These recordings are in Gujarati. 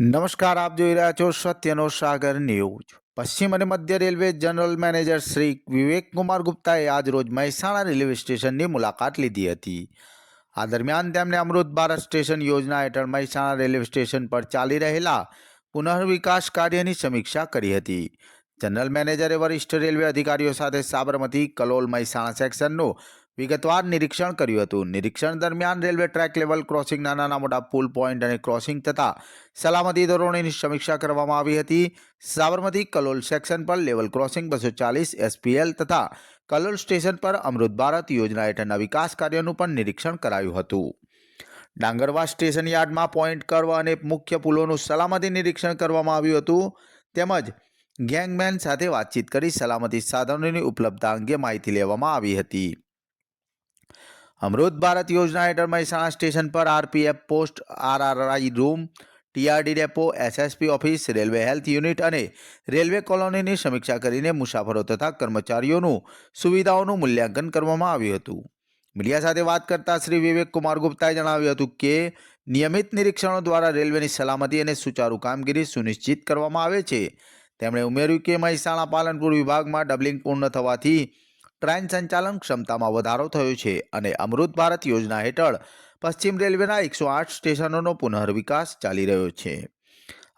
નમસ્કાર, આપ જોઈ રહ્યા છો સત્યનો સાગર ન્યૂઝ. પશ્ચિમ અને મધ્ય railway general manager Shri Vivek Kumar ગુપ્તાએ આજ રોજ મહેસાણા રેલવે સ્ટેશનની મુલાકાત લીધી હતી. આ દરમિયાન તેમણે અમૃત ભારત સ્ટેશન યોજના હેઠળ મહેસાણા રેલવે સ્ટેશન પર ચાલી રહેલા પુનર્વિકાસ કાર્યની સમીક્ષા કરી હતી. જનરલ મેનેજરે વરિષ્ઠ રેલવે અધિકારીઓ સાથે સાબરમતી, કલોલ, મહેસાણા સેક્શનનું વિગતવાર નિરીક્ષણ કર્યું હતું. નિરીક્ષણ દરમિયાન રેલવે ટ્રેક લેવલ ક્રોસિંગના નાના મોટા પુલ પોઈન્ટ અને ક્રોસિંગ તથા સલામતી ધોરણોની સમીક્ષા કરવામાં આવી હતી. સાબરમતી કલોલ સેક્શન પર લેવલ ક્રોસિંગ બસો ચાલીસ, એસપીએલ તથા કલોલ સ્ટેશન પર અમૃત ભારત યોજના હેઠળના વિકાસ કાર્યનું પણ નિરીક્ષણ કરાયું હતું. ડાંગરવા સ્ટેશન યાર્ડમાં પોઈન્ટ કર્વ અને મુખ્ય પુલોનું સલામતી નિરીક્ષણ કરવામાં આવ્યું હતું. તેમજ ગેંગમેન સાથે વાતચીત કરી સલામતી સાધનોની ઉપલબ્ધતા અંગે માહિતી લેવામાં આવી હતી. અમૃત ભારત યોજના હેઠળ મહેસાણા સ્ટેશન પર RPF post, RRI room, TRD depot, SSP office, railway health unit અને રેલવે કોલોનીની સમીક્ષા કરીને મુસાફરો તથા કર્મચારીઓનું સુવિધાઓનું મૂલ્યાંકન કરવામાં આવ્યું હતું. મીડિયા સાથે વાત કરતા શ્રી વિવેક કુમાર ગુપ્તાએ જણાવ્યું હતું કે, નિયમિત નિરીક્ષણો દ્વારા રેલવેની સલામતી અને સુચારુ કામગીરી સુનિશ્ચિત કરવામાં આવે છે. તેમણે ઉમેર્યું કે મહેસાણા પાલનપુર વિભાગમાં ડબલિંગ પૂર્ણ થવાથી ટ્રેન સંચાલન ક્ષમતામાં વધારો થયો છે અને અમૃત ભારત યોજના હેઠળ પશ્ચિમ રેલવેના એકસો આઠ સ્ટેશનોનો પુનર્વિકાસ ચાલી રહ્યો છે.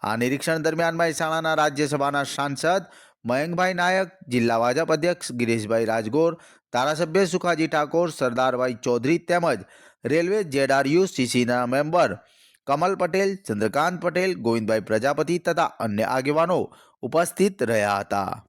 આ નિરીક્ષણ દરમિયાન મહેસાણાના રાજ્યસભાના સાંસદ મયંકભાઈ નાયક, જિલ્લા ભાજપ અધ્યક્ષ ગિરીશભાઈ રાજગોર, ધારાસભ્ય સુખાજી ઠાકોર, સરદારભાઈ ચૌધરી તેમજ રેલવે જેડઆરયુ સીસીના મેમ્બર કમલ પટેલ, ચંદ્રકાંત પટેલ, ગોવિંદભાઈ પ્રજાપતિ તથા અન્ય આગેવાનો ઉપસ્થિત રહ્યા હતા.